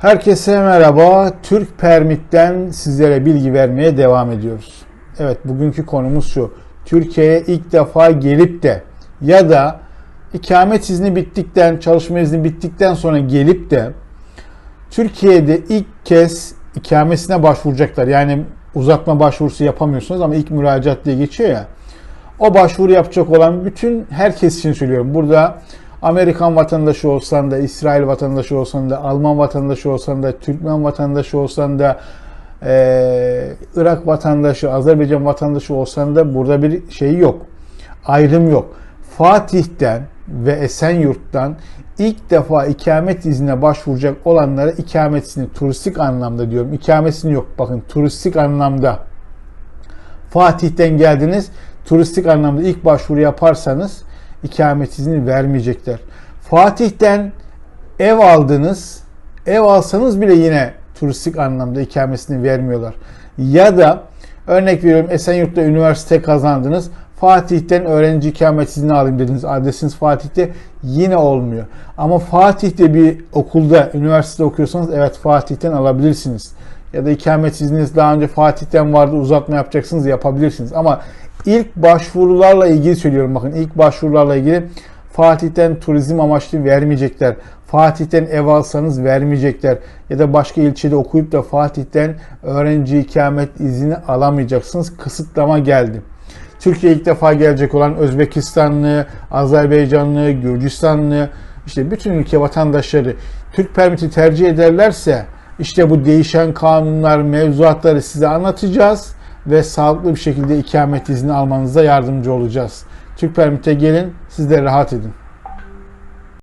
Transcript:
Herkese merhaba. Türk Permit'ten sizlere bilgi vermeye devam ediyoruz. Evet bugünkü konumuz şu. Türkiye'ye ilk defa gelip de ya da ikamet izni bittikten, çalışma izni bittikten sonra gelip de Türkiye'de ilk kez ikamesine başvuracaklar. Yani uzatma başvurusu yapamıyorsunuz ama ilk müracaat diye geçiyor ya. O başvuru yapacak olan bütün herkes için söylüyorum. Burada Amerikan vatandaşı olsan da, İsrail vatandaşı olsan da, Alman vatandaşı olsan da, Türkmen vatandaşı olsan da, eee, Irak vatandaşı, Azerbaycan vatandaşı olsan da burada bir şey yok. Ayrım yok. Fatih'ten ve Esenyurt'tan ilk defa ikamet iznine başvuracak olanlara ikamet izni, turistik anlamda diyorum. İkamet izni yok. Bakın turistik anlamda Fatih'ten geldiniz. Turistik anlamda ilk başvuru yaparsanız ikamet izni vermeyecekler. Fatih'ten ev aldınız. Ev alsanız bile yine turistik anlamda ikamesini vermiyorlar. Ya da örnek veriyorum Esenyurt'ta üniversite kazandınız. Fatih'ten öğrenci ikamet izni alayım dediniz. Adresiniz Fatih'te yine olmuyor. Ama Fatih'te bir okulda, üniversitede okuyorsanız evet Fatih'ten alabilirsiniz. Ya da ikamet izniniz daha önce Fatih'ten vardı uzatma yapacaksınız yapabilirsiniz. Ama ilk başvurularla ilgili söylüyorum bakın ilk başvurularla ilgili Fatih'ten turizm amaçlı vermeyecekler. Fatih'ten ev alsanız vermeyecekler. Ya da başka ilçede okuyup da Fatih'ten öğrenci ikamet izni alamayacaksınız. Kısıtlama geldi. Türkiye ilk defa gelecek olan Özbekistanlı, Azerbaycanlı, Gürcistanlı, işte bütün ülke vatandaşları Türk permiti tercih ederlerse işte bu değişen kanunlar, mevzuatları size anlatacağız ve sağlıklı bir şekilde ikamet izni almanıza yardımcı olacağız. Türk permite gelin, siz de rahat edin.